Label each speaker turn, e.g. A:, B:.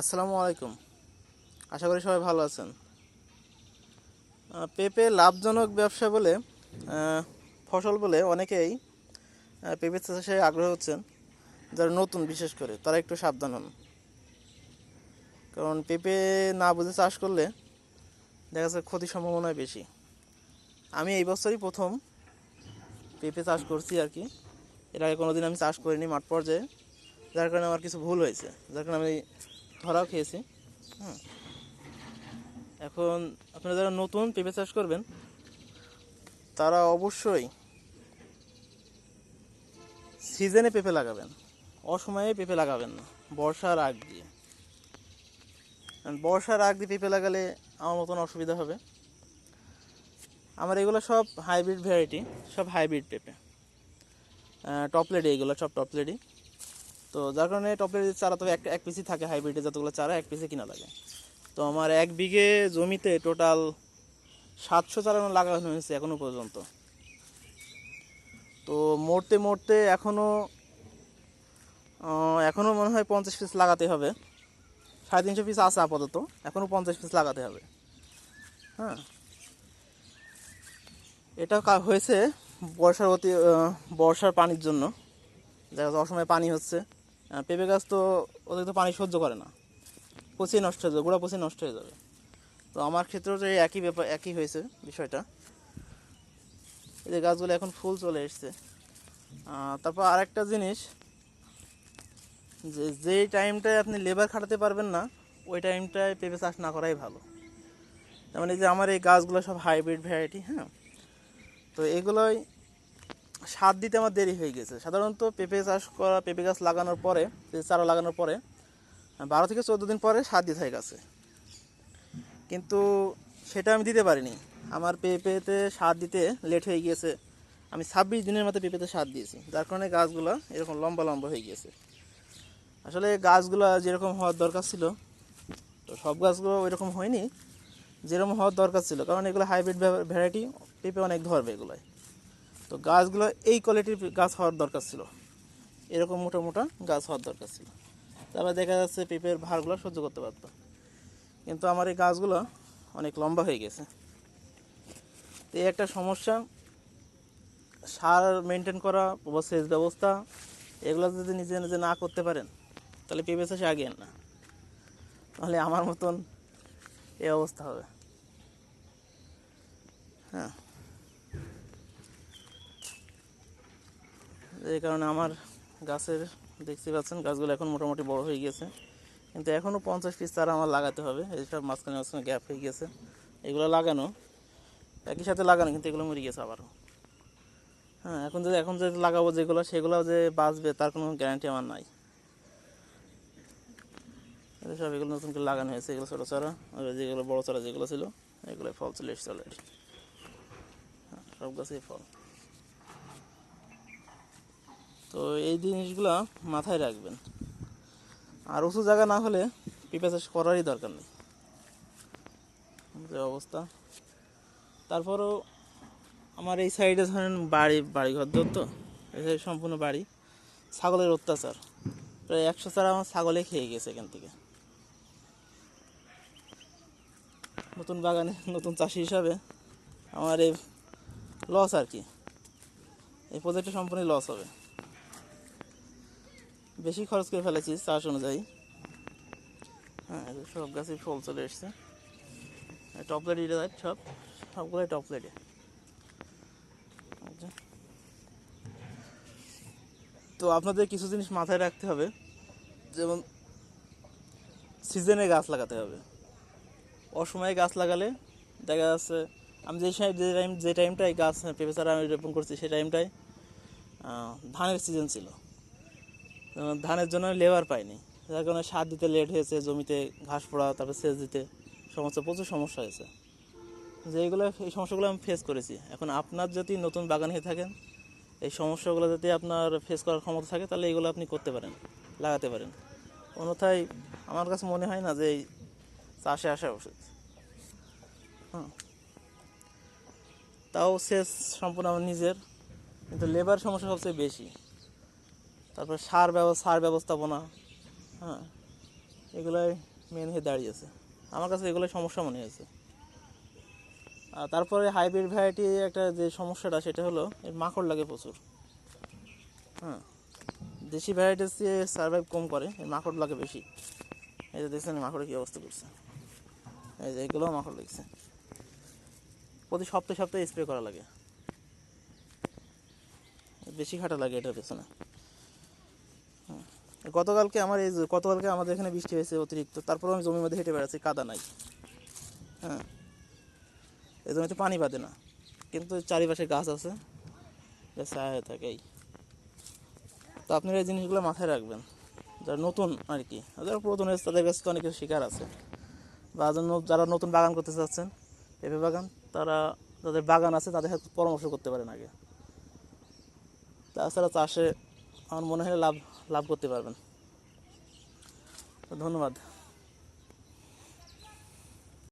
A: আসসালামু আলাইকুম। আশা করি সবাই ভালো আছেন। পেঁপে লাভজনক ব্যবসা বলে ফসল বলে অনেকেই পেঁপে চাষে আগ্রহ হচ্ছেন। যারা নতুন, বিশেষ করে, তারা একটু সাবধান হন। কারণ পেঁপে না বুঝে চাষ করলে দেখা যাচ্ছে ক্ষতির সম্ভাবনাই বেশি। আমি এই বছরই প্রথম পেঁপে চাষ করছি আর কি। এর আগে কোনোদিন আমি চাষ করিনি মাঠ পর্যায়ে। যার কারণে আমার কিছু ভুল হয়েছে। যার কারণে আমি ধরাও খেয়েছি। এখন আপনারা যারা নতুন পেঁপে চাষ করবেন, তারা অবশ্যই সিজনে পেঁপে লাগাবেন, অসময়ে পেঁপে লাগাবেন না, বর্ষার আগ দিয়ে। বর্ষার আগ দিয়ে পেঁপে লাগালে আমার মতন অসুবিধা হবে। আমার এগুলো সব হাইব্রিড ভ্যারাইটি সব হাইব্রিড পেঁপে। টপলেডি এগুলো, সব টপলেডি তো যার কারণে টপের চারা তো এক এক পিসই থাকে হাইব্রিডে যতগুলো চারা এক পিসে কিনা লাগে। তো আমার এক বিঘে জমিতে টোটাল সাতশো চারা লাগানো হয়েছে এখনও পর্যন্ত। তো মরতে মরতে এখনও এখনও মনে হয় পঞ্চাশ পিস লাগাতে হবে। সাড়ে তিনশো পিস আছে আপাতত এখনও পঞ্চাশ পিস লাগাতে হবে। হ্যাঁ। এটা হয়েছে বর্ষার অতি বর্ষার পানির জন্য। দেখা অসময়ে পানি হচ্ছে। পেঁপে গাছ তো অতিরিক্ত পানি সহ্য করে না। পচিয়ে নষ্ট হয়ে যাবে, গোড়া পচিয়ে নষ্ট হয়ে যাবে। তো আমার ক্ষেত্রেও তো একই ব্যাপার, একই হয়েছে বিষয়টা। এই যে গাছগুলো এখন ফুল চলে এসছে। তারপর আরেকটা জিনিস, যে যেই টাইমটায় আপনি লেবার খাটাতে পারবেন না, ওই টাইমটায় পেঁপে চাষ না করাই ভালো। তার মানে যে আমার এই গাছগুলো সব হাইব্রিড ভ্যারাইটি হ্যাঁ? তো এগুলোই সার দিতে আমার দেরি হয়ে গেছে। সাধারণত পেঁপে চাষ করা, পেঁপে গাছ লাগানোর পরে চারা লাগানোর পরে, বারো থেকে চোদ্দ দিন পরে সার দিতে হয় গাছে। কিন্তু সেটা আমি দিতে পারিনি। আমার পেঁপেতে সার দিতে লেট হয়ে গিয়েছে। আমি ছাব্বিশ দিনের মতো পেঁপেতে সার দিয়েছি। যার কারণে গাছগুলো এরকম লম্বা লম্বা হয়ে গিয়েছে। আসলে গাছগুলো যেরকম হওয়ার দরকার ছিল, তো সব গাছগুলো ওই রকম হয়নি, যেরকম হওয়ার দরকার ছিল। কারণ এগুলো হাইব্রিড ভ্যারাইটি, পেঁপে অনেক ধরবে এগুলোয়। তো গাছগুলো এই কোয়ালিটির গাছ হওয়ার দরকার ছিল। এরকম মোটা মোটা গাছ হওয়ার দরকার ছিল। তারপর দেখা যাচ্ছে পেঁপের ভারগুলো সহ্য করতে পারতো। কিন্তু আমার এই গাছগুলো অনেক লম্বা হয়ে গেছে। তো এই একটা সমস্যা, সার মেনটেন করা বা সেচ ব্যবস্থা, এগুলো যদি নিজে নিজে না করতে পারেন, তাহলে পেঁপে চাষে আগেন না। তাহলে আমার মতন এই অবস্থা হবে। হ্যাঁ। এই কারণে আমার গাছের দেখতে পাচ্ছেন গাছগুলো এখন মোটামুটি বড় হয়ে গেছে কিন্তু এখনও পঞ্চাশ পিস চারা আমার লাগাতে হবে। এইসব মাঝখানে মাঝখানে গ্যাপ হয়ে গেছে এগুলো লাগানো, একই সাথে লাগানো, কিন্তু এগুলো মরে গেছে আবারও। হ্যাঁ এখন যদি এখন যদি লাগাবো যেগুলো, সেগুলো যে বাঁচবে, তার কোনো গ্যারান্টি আমার নাই। সব এগুলো নতুন করে লাগানো হয়েছে, এগুলো ছোটো চারা যেগুলো বড়ো চারা যেগুলো ছিল এগুলো ফল চলে এসছে অলরেডি হ্যাঁ সব গাছেই ফল। তো এই জিনিসগুলো মাথায় রাখবেন। আর উঁচু জায়গা না হলে পেঁপে চাষ করারই দরকার নেই। যে অবস্থা। তারপরও আমার এই সাইডে ধরেন বাড়ি বাড়ি ঘর দর তো। এই সম্পূর্ণ বাড়ি। ছাগলের অত্যাচার। প্রায় একশো চারা আমার ছাগলে খেয়ে গেছে এখান থেকে। নতুন বাগানে, নতুন চাষি হিসাবে আমার এই লস আর কি। এই প্রজেক্টটা সম্পূর্ণ লস হবে। বেশি খরচ করে ফেলেছি চাষ অনুযায়ী। হ্যাঁ সব গাছে ফল চলে এসছে। টপলেট ইটে সব, সবগুলোই টপলেটে তো আপনাদের কিছু জিনিস মাথায় রাখতে হবে, যেমন সিজনে গাছ লাগাতে হবে। অসময়ে গাছ লাগালে দেখা যাচ্ছে, আমি যে সময়, যে টাইম যে টাইমটায় গাছ পেঁপে চারা আমি রোপণ করছি সেই টাইমটায় ধানের সিজন ছিল। ধানের জন্য লেবার পাইনি। যার কারণে সার দিতে লেট হয়েছে, জমিতে ঘাস পড়া, তারপর সেচ দিতে সমস্যা প্রচুর সমস্যা হয়েছে। যেগুলো এই সমস্যাগুলো আমি ফেস করেছি। এখন আপনার যদি নতুন বাগান হয়ে থাকেন, এই সমস্যাগুলো যদি আপনার ফেস করার ক্ষমতা থাকে, তাহলে এগুলো আপনি করতে পারেন, লাগাতে পারেন। অন্যথায় আমার কাছে মনে হয় না যে এই চাষে আসা উচিত। হুম। তাও সেচ সম্পূর্ণ আমার নিজের, কিন্তু লেবার সমস্যা সবচেয়ে বেশি। তারপর সার ব্যবস্থা সার ব্যবস্থাপনা হ্যাঁ এগুলাই মেন হয়ে দাঁড়িয়েছে আমার কাছে এগুলোই সমস্যা মনে হয়েছে। আর তারপরে হাইব্রিড ভ্যারাইটি একটা যে সমস্যাটা, সেটা হলো এর মাকড় লাগে প্রচুর। হ্যাঁ দেশি ভ্যারাইটিস দিয়ে সার্ভাইভ কম করে এর মাকড় লাগে বেশি। এই যে দেখছেন মাকড়ে কী অবস্থা করছে। এই যে এগুলোও মাকড় লাগছে। প্রতি সপ্তাহে সপ্তাহে স্প্রে করা লাগে। বেশি খাটা লাগে এটার পেছনে। গতকালকে আমার এই গতকালকে আমাদের এখানে বৃষ্টি হয়েছে অতিরিক্ত তারপর আমি জমির মধ্যে হেঁটে বেড়াচ্ছি, কাদা নাই। হ্যাঁ। এই জমিতে পানি বাঁধে না। কিন্তু চারিপাশে গাছ আছে ছায়া হয়ে থাকে এই। তো আপনারা এই জিনিসগুলো মাথায় রাখবেন, যারা নতুন আর কি, যারা পুরাতন হয়েছে তাদের কাছে তো অনেক কিছু শেখার আছে। বা যারা নতুন বাগান করতে চাচ্ছেন, পেঁপে বাগান, তারা যাদের বাগান আছে তাদের সাথে পরামর্শ করতে পারেন আগে। তাছাড়া চাষে আমার মনে হয় লাভ লাভ করতে পারবেন। তো ধন্যবাদ।